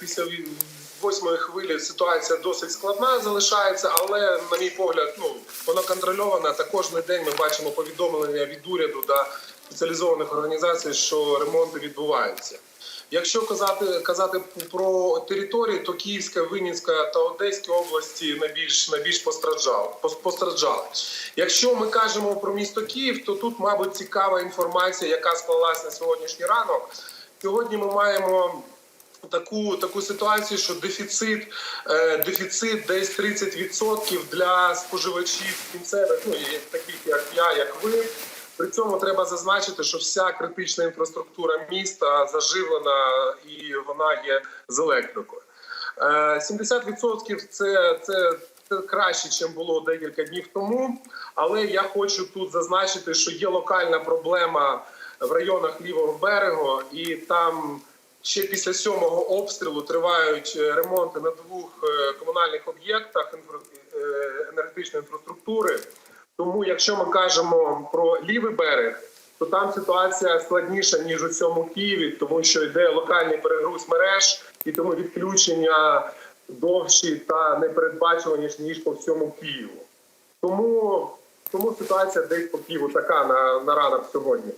Після восьмої хвилі ситуація досить складна залишається, але на мій погляд, ну вона контрольована. Та кожен день ми бачимо повідомлення від уряду та спеціалізованих організацій, що ремонти відбуваються. Якщо казати казати про території, то Київська, Винницька та Одеська області найбільш найбільш постраждали. постраждали. Якщо ми кажемо про місто Київ, то тут, мабуть, цікава інформація, яка склалась на сьогоднішній ранок. Сьогодні ми маємо таку таку ситуацію, що дефіцит, е, дефіцит десь 30% для споживачів кінцевих, ну таких як я, як ви. При цьому треба зазначити, що вся критична інфраструктура міста заживлена і вона є з електрикою. Е, 70% це, це, це краще, ніж було декілька днів тому. Але я хочу тут зазначити, що є локальна проблема в районах лівого берегу, і там ще після сьомого обстрілу тривають е, ремонти на двох е, комунальних об'єктах е, енергетичної інфраструктури. Тому, якщо ми кажемо про лівий берег, то там ситуація складніша ніж у цьому Києві, тому що йде локальний перегруз мереж, і тому відключення довші та непередбачувані ніж по всьому Києву. Тому, тому ситуація десь по Києву така на, на ранок сьогодні.